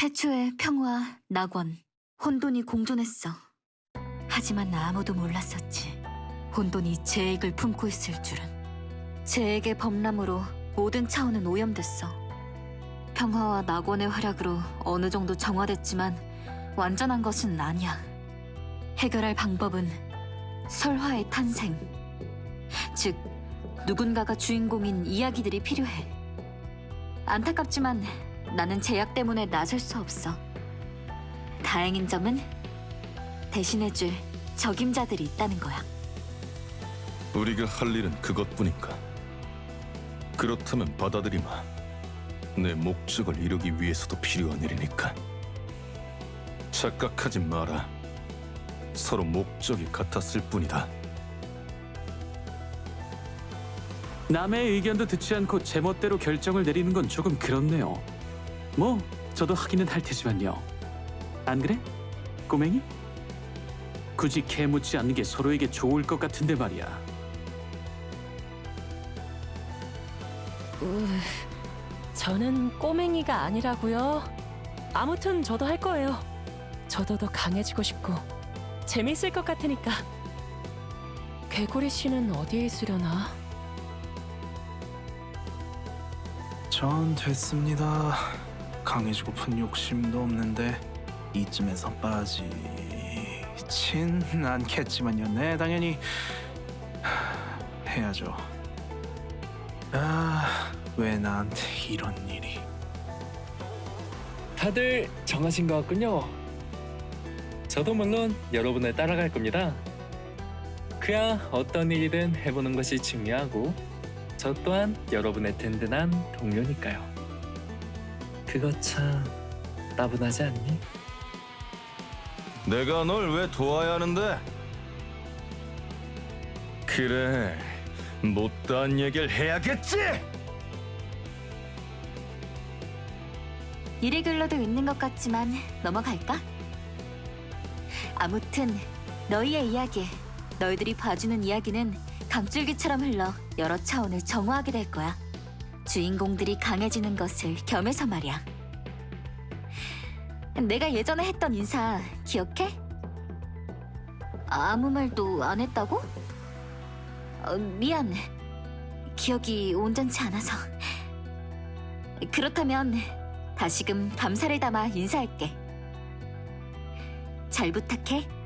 태초에 평화, 낙원, 혼돈이 공존했어. 하지만 아무도 몰랐었지. 혼돈이 제액을 품고 있을 줄은. 제액의 범람으로 모든 차원은 오염됐어. 평화와 낙원의 활약으로 어느 정도 정화됐지만 완전한 것은 아니야. 해결할 방법은 설화의 탄생. 즉, 누군가가 주인공인 이야기들이 필요해. 안타깝지만 나는 제약 때문에 나설 수 없어. 다행인 점은 대신해줄 적임자들이 있다는 거야. 우리가 할 일은 그것뿐인가? 그렇다면 받아들이마. 내 목적을 이루기 위해서도 필요한 일이니까. 착각하지 마라. 서로 목적이 같았을 뿐이다. 남의 의견도 듣지 않고 제멋대로 결정을 내리는 건 조금 그렇네요. 뭐 저도 하기는 할 테지만요. 안 그래? 꼬맹이? 굳이 개 묻지 않는 게 서로에게 좋을 것 같은데 말이야. 으, 저는 꼬맹이가 아니라고요. 아무튼 저도 할 거예요. 저도 더 강해지고 싶고 재밌을 것 같으니까. 개구리 씨는 어디에 있으려나? 전 됐습니다. 강해지고픈 욕심도 없는데 이쯤에서 빠지진 않겠지만요. 네, 당연히 하, 해야죠. 아, 왜 나한테 이런 일이? 다들 정하신 것 같군요. 저도 물론 여러분을 따라갈 겁니다. 그야 어떤 일이든 해보는 것이 중요하고 저 또한 여러분의 든든한 동료니까요. 그거 참 따분하지 않니? 내가 널 왜 도와야 하는데? 그래, 못다한 얘기를 해야겠지! 일이 글러도 있는 것 같지만 넘어갈까? 아무튼 너희의 이야기, 너희들이 봐주는 이야기는 강줄기처럼 흘러 여러 차원을 정화하게 될 거야. 주인공들이 강해지는 것을 겸해서 말이야. 내가 예전에 했던 인사 기억해? 아무 말도 안 했다고? 어, 미안. 기억이 온전치 않아서. 그렇다면 다시금 감사를 담아 인사할게. 잘 부탁해.